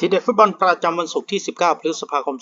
ทีเด็ดฟุตบอลประจำวันศุกร์ที่ 19 พฤษภาคม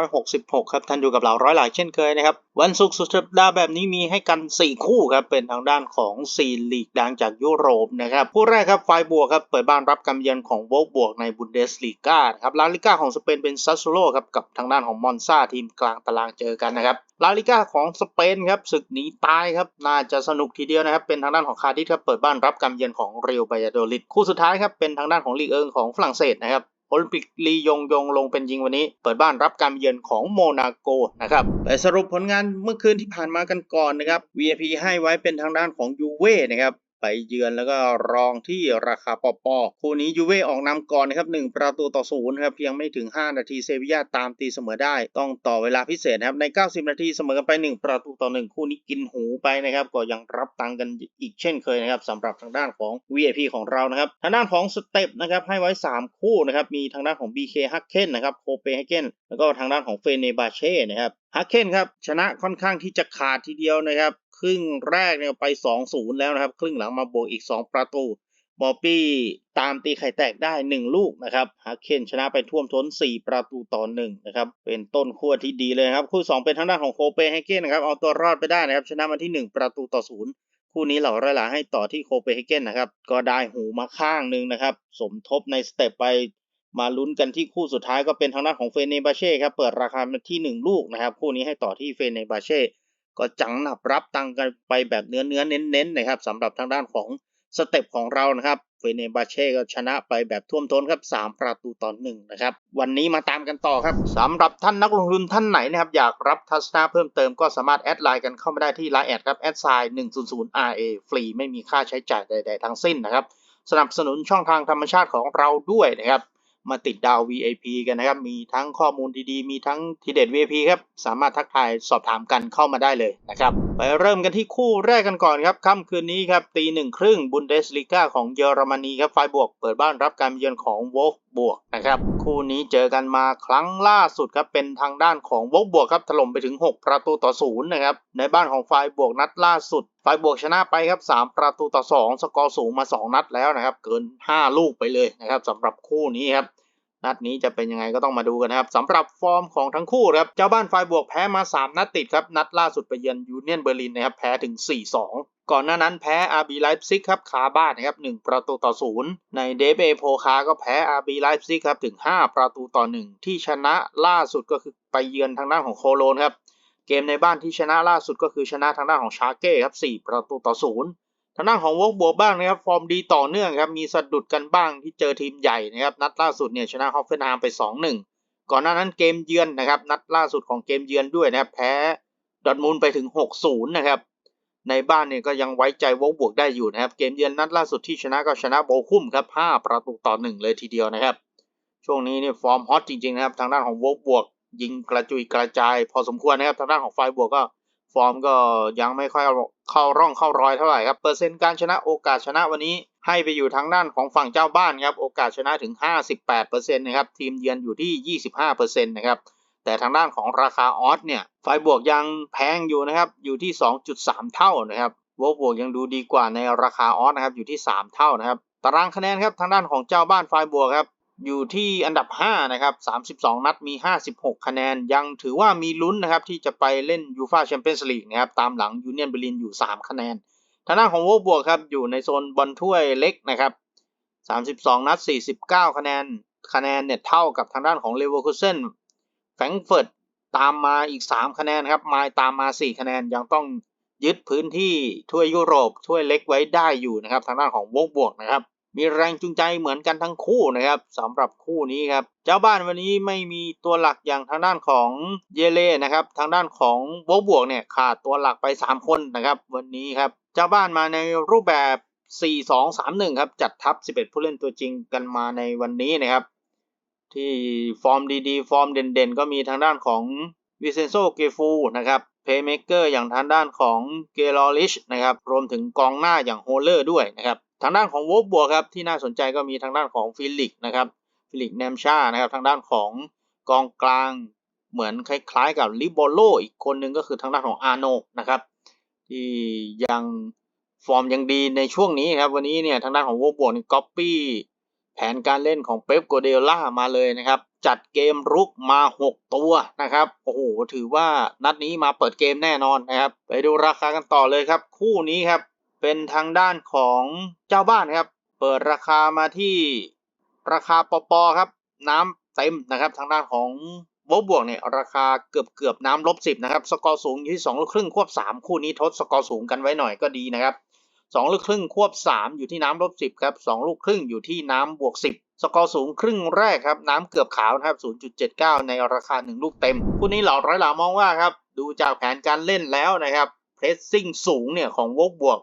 2566 ครับ ท่านอยู่กับเราร้อยหลายเช่นเคยนะครับ วันศุกร์สุดสัปดาห์แบบนี้มีให้กัน 4 คู่ครับ เป็นทางด้านของ4ลีกดังจากยุโรปนะครับ คู่แรกครับไฟบวกครับ เปิดบ้านรับการเยือนของโวลบวกในบุนเดสลีกาครับ ลาลิก้าของสเปนเป็นซัสโซโลครับ กับทางด้านของมอนซาทีมกลางตารางเจอกันนะครับ ลาลิก้าของสเปนครับศึกหนีตายครับ น่าจะสนุกทีเดียวนะครับ เป็นทางด้านของคาร์ดิสครับ เปิดบ้านรับการเยือนของเรียวไบยาโดลิด คู่สุดท้ายครับ เป็นทางด้านของลีกเอิงของฝรั่งเศสนะครับ โอลิมปิกลียงยงลงเป็นยิงวันนี้ เปิดบ้านรับการเยือนของโมนาโกนะครับไปสรุปผลงานเมื่อคืนที่ผ่านมากันก่อนนะครับ VIP ให้ไว้เป็นทางด้านของยูเว่นะครับ ไปเยือนแล้วก็รองที่ราคาปอปอคู่นี้ยูเว่ออกนำก่อนนะครับ1ประตูต่อศูนย์ครับเพียงไม่ถึง 5 นาทีเซบียาตามตีเสมอได้ ต้องต่อเวลาพิเศษนะครับใน 90 นาทีเสมอกันไป 1 ประตูต่อ 1 คู่นี้กินหูไปนะครับก็ยังรับตังกันอีกเช่นเคยนะครับสำหรับทางด้านของ VIP ของเรานะครับทางด้านของสเต็ปนะครับให้ไว้ 3 คู่นะครับมีทางด้านของ BK ฮักเคนนะครับโคเปฮักเคนแล้วก็ทางด้านของเฟเนบาเช่นะครับฮักเคนครับชนะค่อนข้างที่จะขาดทีเดียวนะครับ ครึ่งแรกเนี่ยไป 2-0 แล้วนะครับ ครึ่งหลังมาบวกอีก 2 ประตูบอปี้ตามตีไข่แตกได้ 1 ลูกนะครับฮักเคนชนะไปท่วมท้น 4 ประตูต่อ1นะครับ เป็นต้นขั้วที่ดีเลยครับ คู่ 2 เป็นทางด้านของโคเปเฮเกนนะครับ เอาตัวรอดไปได้นะครับ ชนะมาที่ 1 ประตูต่อ 0 คู่นี้เหล่าไรหลาให้ต่อที่โคเปเฮเกนนะครับ ก็ได้หูมาข้างหนึ่งนะครับ สมทบในสเต็ปไปมาลุ้นกันที่คู่สุดท้ายก็เป็นทางด้านของเฟเนบาเช่ครับ เปิดราคามาที่ 1 ลูกนะครับ คู่นี้ให้ต่อที่เฟเนบาเช่ ก็จังหนับรับตังกันไปแบบเนื้อเนื้อเน้นเน้นนะครับสำหรับทางด้านของสเต็ปของเรานะครับเฟเนบาเช่ก็ชนะไปแบบท่วมท้นครับ 3 ประตูต่อหนึ่งนะครับ วันนี้มาตามกันต่อครับสำหรับท่านนักลงทุนท่านไหนนะครับ อยากรับทัศนะเพิ่มเติมก็สามารถแอดไลน์กันเข้ามาได้ที่ไลน์แอดครับแอดไซน์100 RA ฟรีไม่มีค่าใช้จ่ายใด ๆ ทั้งสิ้นนะครับ สนับสนุนช่องทางธรรมชาติของเราด้วยนะครับ มาติดดาว VIP กันนะครับ มีทั้งข้อมูลดีๆ มีทั้งทีเด็ด VIP ครับ สามารถทักทายสอบถามกันเข้ามาได้เลยนะครับ ไปเริ่มกันที่คู่แรกกันก่อนครับ ค่ำคืนนี้ครับตีหนึ่งครึ่งบุนเดสลิก้าของเยอรมนีครับ ไฟบวกเปิดบ้านรับการเยือนของโวอลฟบวกนะครับ คู่นี้เจอกันมาครั้งล่าสุดครับเป็นทางด้านของวกบวกครับถล่มไปถึง 6 ประตูต่อศูนย์นะครับในบ้านของไฟบวกนัดล่าสุดไฟบวกชนะไปครับ 3 ประตูต่อ 2 สกอร์สูงมา 2 นัดแล้วนะครับ เกิน 5 ลูกไปเลยนะครับสำหรับคู่นี้ครับ นัดนี้จะเป็นยังไงก็ต้องมาดูกันนะครับสำหรับฟอร์มของทั้งคู่ครับ เจ้าบ้านไฟบวกแพ้มา 3 นัดติดครับ นัดล่าสุดไปเยือนยูเนียนเบอร์ลินนะครับ แพ้ถึง 4-2ก่อนหน้านั้นแพ้ RB ไลฟ์ซิกครับขาบ้านนะครับ1ประตูต่อ 0 ในเดเบโพคาก็แพ้ RB ไลฟ์ซิกครับถึง 5 ประตูต่อ 1 ที่ชนะล่าสุดก็คือไปเยือนทางด้านของโคโลนครับ เกมในบ้านที่ชนะล่าสุดก็คือชนะทางด้านของชาเก้ครับ4ประตูต่อ 0 ทางด้านของวอกบวกบ้างนะครับ ฟอร์มดีต่อเนื่องครับมีสะดุดกันบ้างที่เจอทีมใหญ่นะครับ นัดล่าสุดเนี่ยชนะฮอฟเฟนฮามไป 2-1 ก่อนหน้านั้นเกมเยือนนะครับ นัดล่าสุดของเกมเยือนด้วยนะครับ แพ้ดอทมุนด์ไปถึง 6-0 นะครับ ในบ้านเนี่ยก็ยังไว้ใจวอกบวกได้อยู่นะครับ เกมเยือนนัดล่าสุดที่ชนะก็ชนะโบคุมครับ 5 ประตูต่อ 1 เลยทีเดียวนะครับ ช่วงนี้เนี่ยฟอร์มฮอตจริงๆนะครับ ทางด้านของวอกบวก ยิงกระจุยกระจาย พอสมควรนะครับ ทางด้านของไฟบวกก็ ฟอร์มก็ยังไม่ค่อยเข้าร่องเข้ารอยเท่าไหร่ครับ เปอร์เซ็นต์การชนะโอกาสชนะวันนี้ให้ไปอยู่ทางด้านของฝั่งเจ้าบ้านครับ โอกาสชนะถึง 58%นะครับ ทีมเยือนอยู่ที่ 25%นะครับ แต่ทางด้านของราคาออสเนี่ยไฟบวกยังแพงอยู่นะครับ อยู่ที่ 2.3 เท่านะครับวกบวกยังดูดีกว่าในราคาออสนะครับ อยู่ที่ 3 เท่านะครับ ตารางคะแนนครับ ทางด้านของเจ้าบ้านไฟบวกครับ อยู่ที่อันดับ 5 นะครับ 32 นัดมี 56 คะแนน ยังถือว่ามีลุ้นนะครับ ที่จะไปเล่นยูฟาแชมเปี้ยนส์ลีกนะครับ ตามหลังยูเนียนเบอร์ลินอยู่ 3 คะแนนทางด้านของโวบวกครับ อยู่ในโซนบอลถ้วยเล็กนะครับ 32 นัด 49 คะแนน คะแนนเนี่ยเท่ากับทางด้านของเลเวอร์คูเซนแฟรงเฟิร์ตตามมาอีก 3 คะแนนครับ มายตามมา 4 คะแนน ยังต้องยึดพื้นที่ถ้วยยุโรปถ้วยเล็กไว้ได้อยู่นะครับ ทางด้านของโวบวกนะครับ มีแรงจูงใจเหมือนกันทั้งคู่นะครับสำหรับคู่นี้ครับ เจ้าบ้านวันนี้ไม่มีตัวหลักอย่างทางด้านของเยเล่นะครับ ทางด้านของโวบวกเนี่ยขาดตัวหลักไป 3 คนนะครับ วันนี้ครับ เจ้าบ้านมาในรูปแบบ 4-2-3-1 ครับ จัดทัพ 11 ผู้เล่นตัวจริงกันมาในวันนี้นะครับ ที่ฟอร์มดีๆ ฟอร์มเด่นๆ ก็มีทางด้านของวิเซนโซเกฟูนะครับเพย์เมเกอร์อย่างทางด้านของเกลอริชนะครับรวมถึงกองหน้าอย่างโฮเลอร์ด้วยนะครับ ทางด้านของวอบบวกครับที่น่าสนใจก็มีทางด้านของฟิลิกนะครับฟิลิกแนมชานะครับทางด้านของกองกลางเหมือนคล้ายๆ กับลิโบโลอีกคนหนึ่งก็คือทางด้านของอาโนนะครับที่ยังฟอร์มยังดีในช่วงนี้ครับวันนี้เนี่ยทางด้านของวอบบวกนี่ก๊อปปี้แผนการเล่นของเป๊ปโกเดล่ามาเลยนะครับจัดเกมรุกมา 6 ตัวนะครับโอ้โหถือว่านัดนี้มาเปิดเกมแน่นอนนะครับไปดูราคากันต่อเลยครับ คู่นี้ครับ เป็นทางด้านของเจ้าบ้านครับ เปิดราคามาที่ราคาปปครับ น้ำเต็มนะครับทางด้านของโบบวกเนี่ยราคาเกือบเกือบน้ำลบสิบนะครับสกอร์สูงอยู่ที่2ลูกครึ่งควบ3คู่นี้ทดสกอร์สูงกันไว้หน่อยก็ดีนะครับ2ลูกครึ่งควบ3อยู่ที่น้ำลบ10ครับ2ลูกครึ่งอยู่ที่น้ำบวก10สกอร์สูงครึ่งแรกครับน้ำเกือบขาวนะครับ 0.79 ในราคา 1 ลูกเต็ม คู่นี้เหล่าร้อยหลามองว่าครับ ดูจากแผนการเล่นแล้วนะครับเพรสซิ่งสูงเนี่ยของวกบวก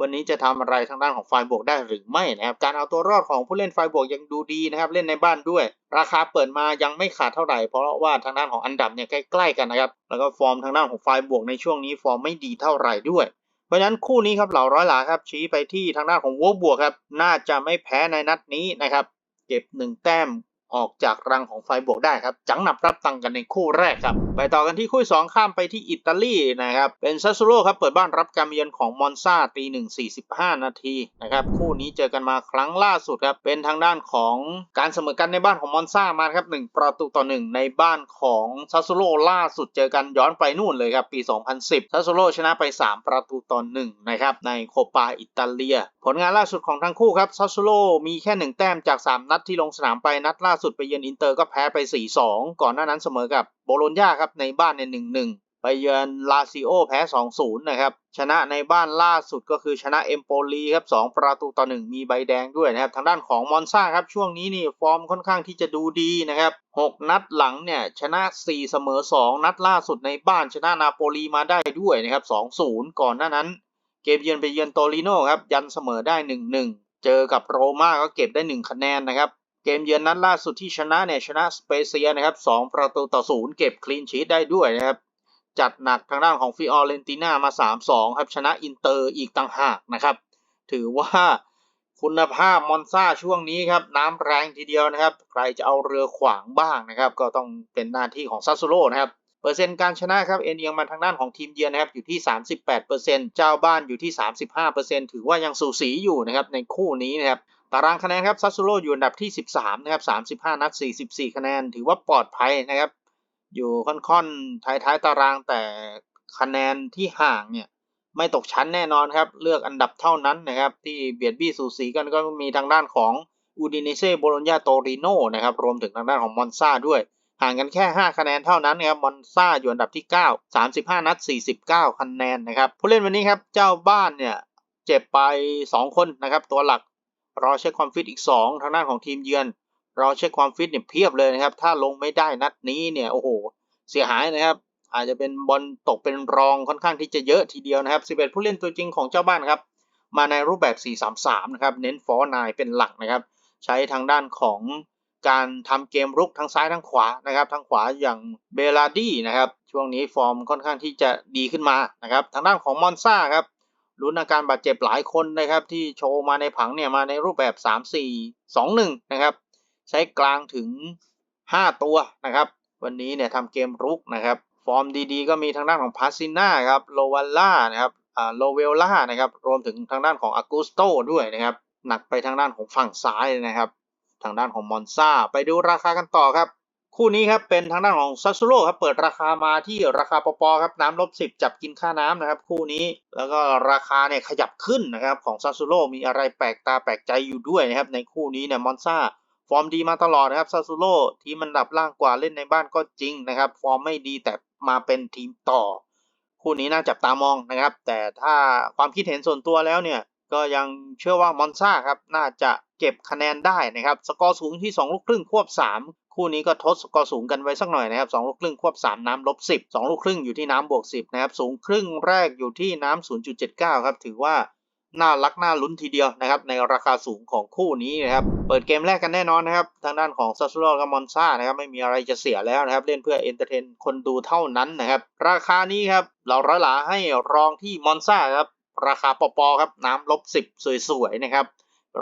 วันนี้จะทำอะไรทางด้านของฝ่ายบวกได้หรือไม่นะครับ การเอาตัวรอดของผู้เล่นฝ่ายบวกยังดูดีนะครับ เล่นในบ้านด้วย ราคาเปิดมายังไม่ขาดเท่าไหร่ เพราะว่าทางด้านของอันดับเนี่ยใกล้ๆกันนะครับ แล้วก็ฟอร์มทางด้านของฝ่ายบวกในช่วงนี้ฟอร์มไม่ดีเท่าไหร่ด้วย เพราะฉะนั้นคู่นี้ครับเหล่าร้อยหลาครับชี้ไปที่ทางด้านของโวบวกครับ น่าจะไม่แพ้ในนัดนี้นะครับ เก็บหนึ่งแต้ม ออกจากรังของไฟบวกได้ครับ จังหนับรับตังกันในคู่แรกครับ ไปต่อกันที่คู่สองข้ามไปที่อิตาลีนะครับ เป็นซัสซูโร่ครับ เปิดบ้านรับการเยือนของมอนซาตีหนึ่งสี่สิบห้านาทีนะครับคู่นี้เจอกันมาครั้งล่าสุดครับ เป็นทางด้านของการเสมอกันในบ้านของมอนซามาครับหนึ่งประตูต่อหนึ่งในบ้านของซัสซูโร่ล่าสุดเจอกันย้อนไปนู่นเลยครับปี 2010ซัสซูโร่ชนะไป 3 ประตูต่อหนึ่งนะครับในโคปาอิตาเลีย ผลงานล่าสุดของทั้งคู่ครับซัสซูโร่มีแค่ 1 แต้มจาก 3 นัดที่ลงสนามไปนัดล่าสุดไปเยือนอินเตอร์ก็แพ้ไป 4-2 ก่อนหน้านั้นเสมอกับโบโลญญาครับในบ้านใน 1-1 ไปเยือนลาซิโอแพ้ 2-0 นะครับ ชนะในบ้านล่าสุดก็คือชนะเอมโปลีครับ 2 ประตูต่อ 1 มีใบแดงด้วยนะครับ ทางด้านของมอนซาครับ ช่วงนี้นี่ฟอร์มค่อนข้างที่จะดูดีนะครับ 6 นัดหลังเนี่ยชนะ 4 เสมอ 2 นัดล่าสุดในบ้านชนะนาโปลีมาได้ด้วยนะครับ 2-0 ก่อนหน้านั้น เกมเยือนไปเยือนโตริโนครับยันเสมอได้ 1-1 เจอกับโรม่าก็เก็บได้ 1 คะแนนนะครับ เกมเยือนนัดล่าสุดที่ชนะเนี่ยชนะสเปเซียนะครับ2ประตูต่อ0เก็บคลีนชีตได้ด้วยนะครับ จัดหนักทางด้านของฟิออเรนติน่ามา 3-2 ครับ ชนะอินเตอร์อีกต่างหากนะครับ ถือว่าคุณภาพมอนซาช่วงนี้ครับน้ำแรงทีเดียวนะครับ ใครจะเอาเรือขวางบ้างนะครับ ก็ต้องเป็นหน้าที่ของซัสซูโร่นะครับเปอร์เซ็นต์การชนะครับเอ็นเอียงมาทางด้านของทีมเยือนนะครับอยู่ที่ 38%เจ้าบ้านอยู่ที่ 35%ถือว่ายังสูสีอยู่นะครับในคู่นี้นะครับ ตารางคะแนนครับซัสซูโร่อยู่อันดับที่ 13 นะครับ 35 นัด 44 คะแนน ถือว่าปลอดภัยนะครับ อยู่ค่อนๆท้ายๆตารางแต่คะแนนที่ห่างเนี่ยไม่ตกชั้นแน่นอนครับ เลือกอันดับเท่านั้นนะครับ ที่เบียดบี้สูสีกันก็มีทางด้านของอูดิเนเซ่โบโลญญาโตริโนนะครับ รวมถึงทางด้านของมอนซาด้วย ห่างกันแค่ 5 คะแนนเท่านั้นนะครับ มอนซาอยู่อันดับที่ 9 35 นัด 49 คะแนนนะครับ ผู้เล่นวันนี้ครับ เจ้าบ้านเนี่ย เจ็บไป 2 คนนะครับ ตัวหลัก รอเช็คความฟิตอีก 2 ทางด้านของทีมเยือน รอเช็คความฟิตเนี่ยเพียบเลยนะครับ ถ้าลงไม่ได้นัดนี้เนี่ยโอ้โห เสียหายนะครับ อาจจะเป็นบอลตกเป็นรองค่อนข้างที่จะเยอะทีเดียวนะครับ 11 ผู้เล่นตัวจริงของเจ้าบ้านครับ มาในรูปแบบ 4-3-3 นะครับ เน้นฟอร์นายเป็นหลักนะครับ ใช้ทางด้านของการทำเกมรุกทั้งซ้ายทั้งขวานะครับทางขวาอย่างเบลาดี้นะครับช่วงนี้ฟอร์มค่อนข้างที่จะดีขึ้นมานะครับทางด้านของมอนซ่าครับ ลุ้นอาการบาดเจ็บหลายคนนะครับที่โชว์มาในผังเนี่ยมาในรูปแบบ 3-4-2-1 นะครับ ใช้กลางถึง 5 ตัวนะครับ วันนี้เนี่ยทำเกมรุกนะครับ ฟอร์มดีๆ ก็มีทางด้านของพาซิน่าครับโลวัลล่านะครับอ่าโลเวลล่านะครับรวมถึงทางด้านของอากูสโตด้วยนะครับ หนักไปทางด้านของฝั่งซ้ายนะครับ ทางด้านของมอนซาไปดูราคากันต่อครับ คู่นี้ครับเป็นทางด้านของซัสซูโร่ครับเปิดราคามาที่ราคาปปครับน้ำลบสิบจับกินค่าน้ำนะครับ คู่นี้แล้วก็ราคาเนี่ยขยับขึ้นนะครับของซัสซูโร่มีอะไรแปลกตาแปลกใจอยู่ด้วยนะครับในคู่นี้เนี่ยมอนซาฟอร์มดีมาตลอดนะครับซัสซูโร่ทีมมันดับล่างกว่าเล่นในบ้านก็จริงนะครับ ฟอร์มไม่ดีแต่มาเป็นทีมต่อ คู่นี้น่าจับตามองนะครับ แต่ถ้าความคิดเห็นส่วนตัวแล้วเนี่ยก็ยังเชื่อว่ามอนซาครับน่าจะเก็บคะแนนได้นะครับ สกอร์สูงที่ 2 ลูกครึ่งควบ 3 คู่นี้ก็ทดสกอร์สูงกันไว้สักหน่อยนะครับ2ลูกครึ่งควบ 3 น้ำลบ 10 2 ลูกครึ่งอยู่ที่น้ำบวก 10 นะครับ สูงครึ่งแรกอยู่ที่น้ำ0.79 ครับ ถือว่าน่ารักน่าลุ้นทีเดียวนะครับ ในราคาสูงของคู่นี้นะครับ เปิดเกมแรกกันแน่นอนนะครับ ทางด้านของซัสซูโร่กับมอนซ่านะครับ ไม่มีอะไรจะเสียแล้วนะครับ เล่นเพื่อเอนเตอร์เทนคนดูเท่านั้นนะครับ ราคานี้ครับ เราร้อยหลาให้รองที่มอนซ่าครับ ราคาปอปอครับ น้ำลบ 10 สวยๆนะครับ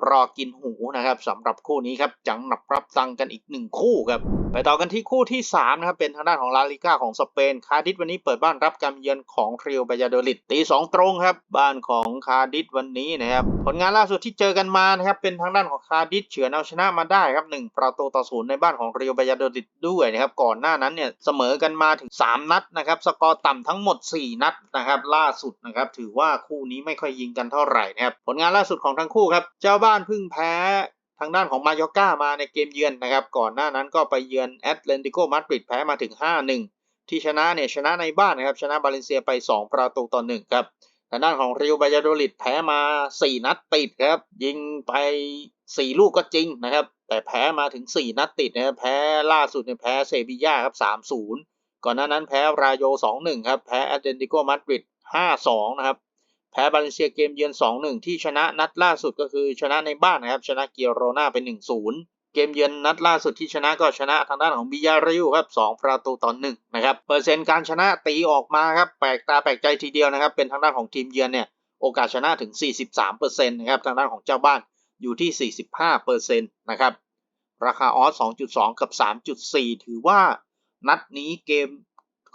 รอกินหูนะครับสำหรับคู่นี้ครับจังหนับรับตังกันอีกหนึ่งคู่ครับ ไปต่อกันที่คู่ที่ 3 นะครับ เป็นทางด้านของลาลิก้าของสเปน คาดิสวันนี้เปิดบ้านรับการเยือนของเรียวบายาโดลิดตีสองตรงครับ บ้านของคาดิสวันนี้นะครับ ผลงานล่าสุดที่เจอกันมานะครับ เป็นทางด้านของคาดิสเฉือนเอาชนะมาได้ครับ1ประตูต่อศูนย์ในบ้านของเรียวบายาโดลิดด้วยนะครับ ก่อนหน้านั้นเนี่ยเสมอกันมาถึง 3 นัดนะครับ สกอร์ต่ำทั้งหมด 4 นัดนะครับ ล่าสุดนะครับ ถือว่าคู่นี้ไม่ค่อยยิงกันเท่าไหร่นะครับ ผลงานล่าสุดของทั้งคู่ครับ เจ้าบ้านเพิ่งแพ้ ทางด้านของมาโยก้ามาในเกมเยือนนะครับ ก่อนหน้านั้นก็ไปเยือนแอตเลนติโกมาดริดแพ้มาถึง 5-1 ที่ชนะเนี่ยชนะในบ้านนะครับ ชนะบาเลนเซียไป 2 ประตูต่อ1ครับทางด้านของริวบายาโดลิดแพ้มา 4 นัดติดครับ ยิงไป 4 ลูกก็จริงนะครับ แต่แพ้มาถึง 4 นัดติดนะครับแพ้ล่าสุดเนี่ยแพ้เซบีย่าครับ 3-0 ก่อนหน้านั้นแพ้รายโย 2-1 ครับ แพ้แอตเลนติโกมาดริด5-2 นะครับ แพ้บาเลเซียเกมเยือน 2-1 ที่ชนะนัดล่าสุดก็คือชนะในบ้านนะครับ ชนะเกียโรนาไป 1-0เกมเยือนนัดล่าสุดที่ชนะก็ชนะทางด้านของบิยาริวครับ2ประตูต่อ1นะครับเปอร์เซ็นต์การชนะตีออกมาครับแปลกตาแปลกใจทีเดียวนะครับ เป็นทางด้านของทีมเยือนเนี่ยโอกาสชนะถึง 43%นะครับทางด้านของเจ้าบ้านอยู่ที่ 45%นะครับราคาออส 2.2 กับ 3.4 ถือว่านัดนี้เกม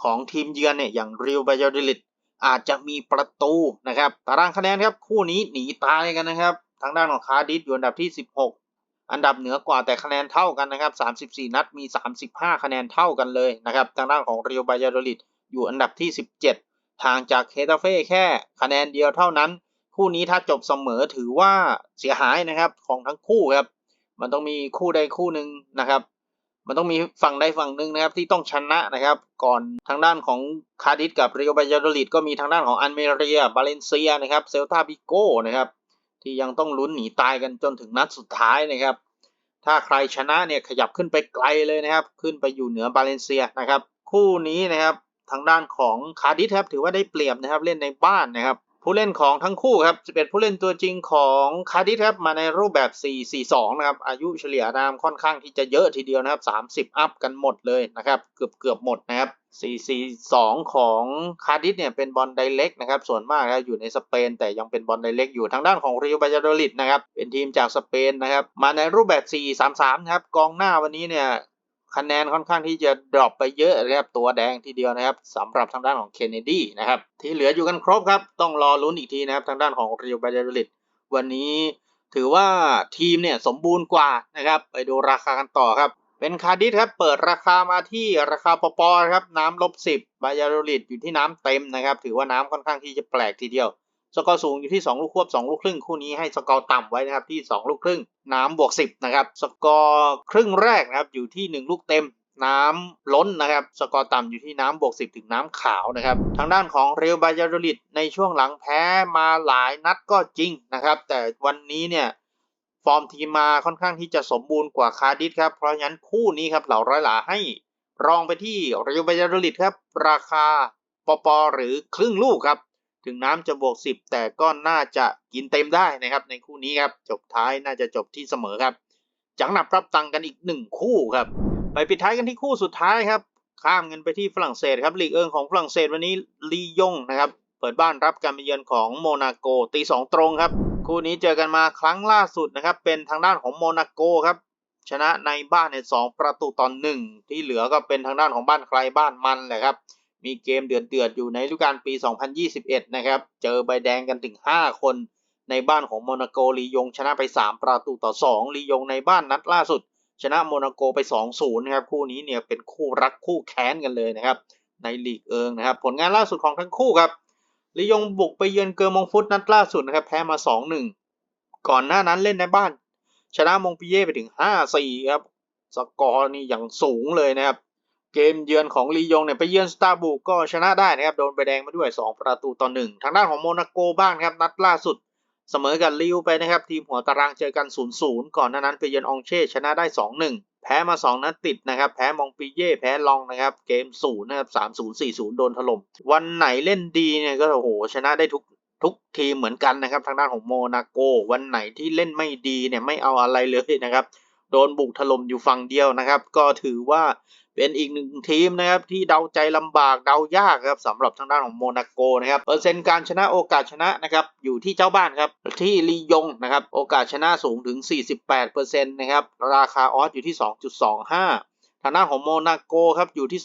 ของทีมเยือนเนี่ยอย่างริวบายาดิลิต อาจจะมีประตูนะครับ ตารางคะแนนครับคู่นี้หนีตายกันนะครับ ทางด้านของคาร์ดิสอยู่อันดับที่ 16 อันดับเหนือกว่าแต่คะแนนเท่ากันนะครับ 34 นัดมี 35 คะแนนเท่ากันเลยนะครับ ทางด้านของเรียวบายาโดลิดอยู่อันดับที่ 17 ทางจากเคตาเฟ่แค่คะแนนเดียวเท่านั้น คู่นี้ถ้าจบเสมอถือว่าเสียหายนะครับของทั้งคู่ครับ มันต้องมีคู่ใดคู่หนึ่งนะครับ มันต้องมีฝั่งใดฝั่งหนึ่งนะครับที่ต้องชนะนะครับ ก่อนทางด้านของคาดิสกับเรียวบายาโดลิดก็มีทางด้านของอันเมเรียบาเลนเซียนะครับเซลตาบิโก้นะครับ ที่ยังต้องลุ้นหนีตายกันจนถึงนัดสุดท้ายนะครับ ถ้าใครชนะเนี่ยขยับขึ้นไปไกลเลยนะครับ ขึ้นไปอยู่เหนือบาเลนเซียนะครับ คู่นี้นะครับทางด้านของคาดิสครับถือว่าได้เปรียบนะครับเล่นในบ้านนะครับ ผู้เล่นของทั้งคู่ครับ11ผู้เล่นตัวจริงของคาร์ดิสครับมาในรูปแบบ 4-4-2 นะครับ อายุเฉลี่ยนามค่อนข้างที่จะเยอะทีเดียวนะครับ 30 อัพกันหมดเลยนะครับ เกือบเกือบหมดนะครับ 4-4-2 ของคาร์ดิสเนี่ยเป็นบอลไดเล็กนะครับ ส่วนมากครับอยู่ในสเปน แต่ยังเป็นบอลไดเล็กอยู่ทางด้านของริวบายาโดลิดนะครับ เป็นทีมจากสเปนนะครับ มาในรูปแบบ 4-3-3 นะครับ กองหน้าวันนี้เนี่ย คะแนนค่อนข้างที่จะดรอปไปเยอะนะครับตัวแดงทีเดียวนะครับสำหรับทางด้านของเคนเนดีนะครับที่เหลืออยู่กันครบครับ ต้องรอลุ้นอีกทีนะครับทางด้านของเรียวบาเดลิดวันนี้ถือว่าทีมเนี่ยสมบูรณ์กว่านะครับ ไปดูราคากันต่อครับ เป็นคาดิสครับเปิดราคามาที่ราคาปอปอครับน้ำลบสิบบายาโดลิดอยู่ที่น้ำเต็มนะครับ ถือว่าน้ำค่อนข้างที่จะแปลกทีเดียว สกอร์สูงอยู่ที่ 2 ลูกควบ 2 ลูกครึ่ง คู่นี้ให้สกอร์ต่ำไว้นะครับที่ 2 ลูกครึ่ง น้ำบวก 10 นะครับ สกอร์ครึ่งแรกนะครับอยู่ที่ 1 ลูกเต็ม น้ำล้นนะครับ สกอร์ต่ำอยู่ที่น้ำบวก 10 ถึงน้ำขาวนะครับ ทางด้านของเรอัลบายาโดลิดในช่วงหลังแพ้มาหลายนัดก็จริงนะครับ แต่วันนี้เนี่ยฟอร์มทีมมาค่อนข้างที่จะสมบูรณ์กว่าคาร์ดิสครับ เพราะฉะนั้นคู่นี้ครับเหล่าร้อยหลาให้รองไปที่เรอัลบายาโดลิดครับ ราคาปอปอหรือครึ่งลูกครับ ถึงน้ำจะบวก 10 แต่ก็น่าจะกินเต็มได้นะครับ ในคู่นี้ครับ จบท้ายน่าจะจบที่เสมอครับ จังหนับรับตังกันอีกหนึ่งคู่ครับ ไปปิดท้ายกันที่คู่สุดท้ายครับ ข้ามเงินไปที่ฝรั่งเศสครับลีกเอิงของฝรั่งเศสวันนี้ลียงนะครับ เปิดบ้านรับการมาเยือนของโมนาโกตีสองตรงครับ คู่นี้เจอกันมาครั้งล่าสุดนะครับ เป็นทางด้านของโมนาโกครับชนะในบ้านในสองประตูต่อหนึ่งที่เหลือก็เป็นทางด้านของบ้านใครบ้านมันแหละครับ มีเกมเดือดเดือดๆอยู่ในฤดูกาลปี 2021 นะครับ เจอใบแดงกันถึง 5 คนในบ้านของโมนาโกลียงชนะไป 3 ประตูต่อ 2 ลียงในบ้านนัดล่าสุด ชนะโมนาโกไป 2-0 นะครับ คู่นี้เนี่ยเป็นคู่รักคู่แค้นกันเลยนะครับ ในลีกเอิงนะครับ ผลงานล่าสุดของทั้งคู่ครับ ลียงบุกไปเยือนเกอร์มงฟุตนัดล่าสุดนะครับ แพ้มา 2-1 ก่อนหน้านั้นเล่นในบ้าน ชนะมงปิเย่ไปถึง 5-4 ครับ สกอร์นี่อย่างสูงเลยนะครับ เกมเยือนของลียงเนี่ยไปเยือนสตาร์บุกก็ชนะได้นะครับ โดนใบแดงมาด้วย 2 ประตูต่อ1ทางด้านของโมนาโกบ้างครับ นัดล่าสุด เสมอกับลิวไปนะครับ ทีมหัวตารางเจอกัน 0-0 ก่อนหน้านั้นไปเยือนองเช่ชนะได้ 2-1 แพ้มา 2 นัดติดนะครับ แพ้มองปิเย่แพ้ลองนะครับ เกม0นะครับ3-0 4-0 โดนถล่ม วันไหนเล่นดีเนี่ยก็โอ้โหชนะได้ทุกทุกทีมเหมือนกันนะครับ ทางด้านของโมนาโก วันไหนที่เล่นไม่ดีเนี่ยไม่เอาอะไรเลยนะครับ โดนบุกถล่มอยู่ฝั่งเดียวนะครับ ก็ถือว่า เป็นอีกหนึ่งทีมนะครับที่เดาใจลำบากเดายากครับสำหรับทางด้านของโมนาโกนะครับเปอร์เซ็นต์การชนะโอกาสชนะนะครับอยู่ที่เจ้าบ้านครับที่ลียงนะครับโอกาสชนะสูงถึง 48%นะครับราคาออสอยู่ที่ 2.25ทางด้านของโมนาโกครับอยู่ที่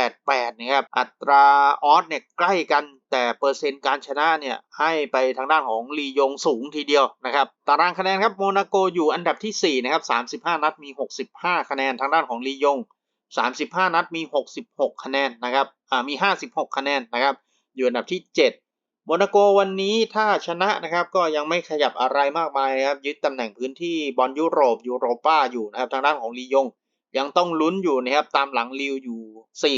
2.88 นะครับอัตราออสเนี่ยใกล้กันแต่เปอร์เซ็นต์การชนะเนี่ยให้ไปทางด้านของลียงสูงทีเดียวนะครับตารางคะแนนครับโมนาโกอยู่อันดับที่ 4 นะครับ 35 นัดมี 65 คะแนนทางด้านของลียง 35 นัดมี 66 คะแนนนะครับอ่ามี 56 คะแนนนะครับอยู่อันดับที่ 7 โมนาโกวันนี้ถ้าชนะนะครับก็ยังไม่ขยับอะไรมากมายนะครับยึดตำแหน่งพื้นที่บอลยุโรปยูโรป้าอยู่นะครับทางด้านของลียง ยังต้องลุ้นอยู่นะครับตามหลังลิวอยู่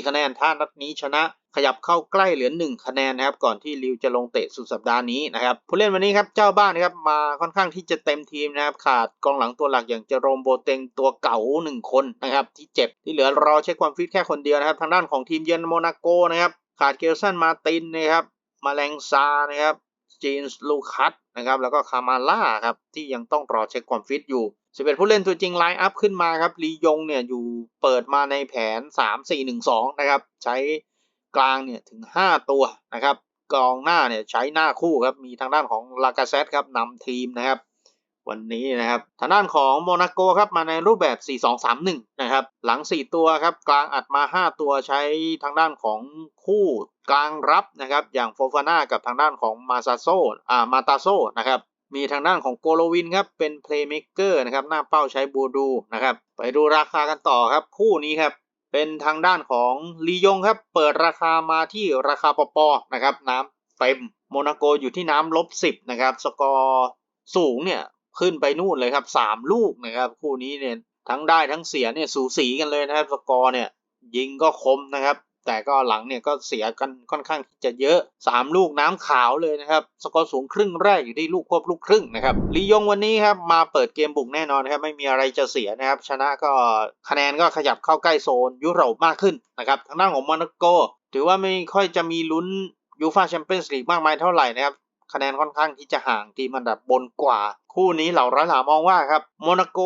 4 คะแนนถ้านัดนี้ชนะขยับเข้าใกล้เหลือ 1 คะแนนนะครับก่อนที่ลิวจะลงเตะสุดสัปดาห์นี้นะครับผู้เล่นวันนี้ครับเจ้าบ้านนะครับมาค่อนข้างที่จะเต็มทีมนะครับขาดกองหลังตัวหลักอย่างเจโรมโบเตงตัวเก่า 1 คนนะครับที่เจ็บที่เหลือรอเช็คความฟิตแค่คนเดียวนะครับทางด้านของทีมเยือนโมนาโกนะครับขาดเกลสันมาตินนะครับมาแรงซานะครับจีนส์ลูคัสนะครับแล้วก็คามาล่าครับที่ยังต้องรอเช็คความฟิตอยู่ 11 ผู้เล่นตัวจริงไลน์อัพขึ้นมาครับลียงเนี่ยอยู่เปิดมาในแผน 3-4-1-2 นะครับ ใช้กลางเนี่ยถึง 5 ตัวนะครับกองหน้าเนี่ยใช้หน้าคู่ครับ มีทางด้านของลากาเซตครับนำทีมนะครับ วันนี้นะครับ ทางด้านของโมนาโกครับมาในรูปแบบ 4-2-3-1 นะครับ หลัง 4 ตัวครับ กลางอัดมา 5 ตัวใช้ทางด้านของคู่กลางรับนะครับ อย่างโฟฟาน่ากับทางด้านของมาซาโซอ่ามาตาโซนะครับ มีทางด้านของโกโลวินครับเป็นเพลย์เม k เกอร์นะครับหน้าเป้าใช้บูดูนะครับไปดูราคากันต่อครับ คู่นี้ครับเป็นทางด้านของลียงครับเปิดราคามาที่ราคาปปนะครับน้ำเต็มโมนาโกอยู่ที่น้ำลบสิบนะครับสกอร์สูงเนี่ยขึ้นไปนู่นเลยครับสามลูกนะครับคู่นี้เนี่ยทั้งได้ทั้งเสียเนี่ยสูสีกันเลยนะครับสกอร์เนี่ยยิงก็คมนะครับ แต่ก็หลังเนี่ยก็เสียกันค่อนข้างจะเยอะ 3 ลูกน้ำขาวเลยนะครับ สกอร์สูงครึ่งแรกอยู่ที่ลูกควบลูกครึ่งนะครับลียงวันนี้ครับมาเปิดเกมบุกแน่นอนครับไม่มีอะไรจะเสียนะครับ ชนะก็คะแนนก็ขยับเข้าใกล้โซนยุโรปมากขึ้นนะครับทางด้านของโมนาโก ถือว่าไม่ค่อยจะมีลุ้นยูฟาแชมเปี้ยนส์ลีกมากมายเท่าไหร่นะครับคะแนนค่อนข้างที่จะห่างทีมอันดับบนกว่า คู่นี้เหล่าร้อยหลามองว่าครับโมนาโก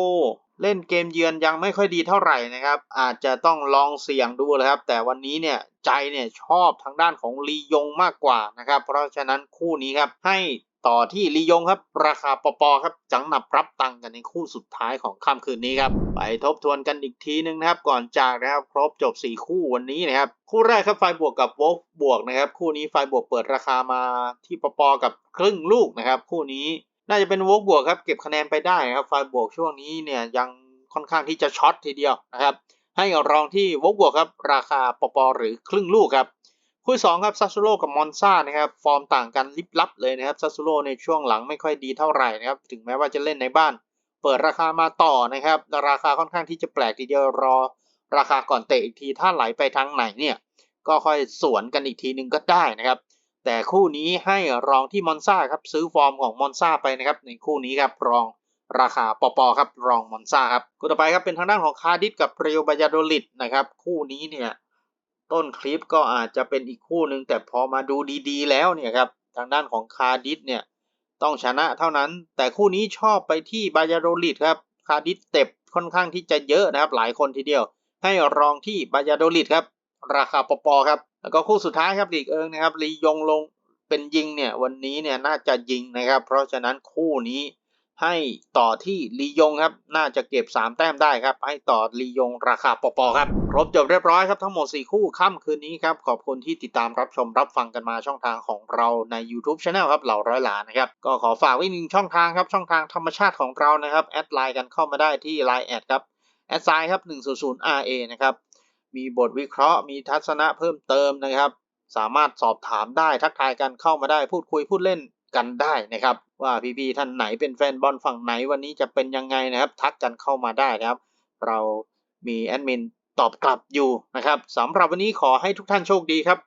เล่นเกมเยือนยังไม่ค่อยดีเท่าไหร่นะครับ อาจจะต้องลองเสี่ยงดูเลยครับ แต่วันนี้เนี่ยใจเนี่ยชอบทางด้านของลียงมากกว่านะครับ เพราะฉะนั้นคู่นี้ครับให้ต่อที่ลียงครับ ราคาปอปอครับ จังหนับรับตังกันในคู่สุดท้ายของค่ำคืนนี้ครับไปทบทวนกันอีกทีนึงนะครับ ก่อนจากนะครับครบจบ 4 คู่วันนี้นะครับ คู่แรกครับไฟบวกกับโวกบวกนะครับ คู่นี้ไฟบวกเปิดราคามาที่ปอปอกับครึ่งลูกนะครับ คู่นี้ น่าจะเป็นโวกบวกครับเก็บคะแนนไปได้ครับไฟบวกช่วงนี้เนี่ยยังค่อนข้างที่จะช็อตทีเดียวนะครับ ให้รองที่โวกบวกครับราคาปปหรือครึ่งลูกครับคู่สองครับซัสซูโร่กับมอนซานะครับฟอร์มต่างกันลิบลับเลยนะครับซัสซูโร่ในช่วงหลังไม่ค่อยดีเท่าไหร่นะครับถึงแม้ว่าจะเล่นในบ้าน เปิดราคามาต่อนะครับราคาค่อนข้างที่จะแปลกทีเดียวรอ ราคาก่อนเตะอีกทีถ้าไหลไปทางไหนเนี่ยก็ค่อยสวนกันอีกทีนึงก็ได้นะครับ แต่คู่นี้ให้รองที่มอนซาครับซื้อฟอร์มของมอนซาไปนะครับในคู่นี้ครับรองราคาปอปอครับรองมอนซาครับคู่ต่อไปครับเป็นทางด้านของคาร์ดิสกับเรอัลบายาโดลิดนะครับคู่นี้เนี่ยต้นคลิปก็อาจจะเป็นอีกคู่หนึ่งแต่พอมาดูดีๆ แล้วเนี่ยครับทางด้านของคาร์ดิสเนี่ยต้องชนะเท่านั้น แต่คู่นี้ชอบไปที่บายาโดลิดครับคาร์ดิสเต็บค่อนข้างที่จะเยอะนะครับหลายคนทีเดียว ให้รองที่บายาโดลิดครับ ราคาปปอครับแล้วก็คู่สุดท้ายครับลีกเอิงนะครับลียงลงเป็นยิงเนี่ยวันนี้เนี่ยน่าจะยิงนะครับ เพราะฉะนั้นคู่นี้ให้ต่อที่ลียงครับ น่าจะเก็บ 3 แต้มได้ครับ ให้ต่อลียงราคาปปอครับ ครบจบเรียบร้อยครับ ทั้งหมด 4 คู่ค่ำคืนนี้ครับ ขอบคุณที่ติดตามรับชมรับฟังกันมาช่องทางของเราใน YouTube Channel ครับ เหล่าร้อยหลานนะครับ ก็ขอฝากไว้หนึ่งช่องทางครับ ช่องทางธรรมชาติของเรานะครับ แอดไลน์กันเข้ามาได้ที่ Line แอดครับแอดไซน์ครับ100 RA นะครับ มีบทวิเคราะห์ มีทัศนะเพิ่มเติมนะครับ สามารถสอบถามได้ทักทายกันเข้ามาได้พูดคุยพูดเล่นกันได้นะครับ ว่าพี่ๆท่านไหนเป็นแฟนบอลฝั่งไหนวันนี้จะเป็นยังไงนะครับ ทักกันเข้ามาได้นะครับ เรามีแอดมินตอบกลับอยู่นะครับสำหรับวันนี้ขอให้ทุกท่านโชคดีครับ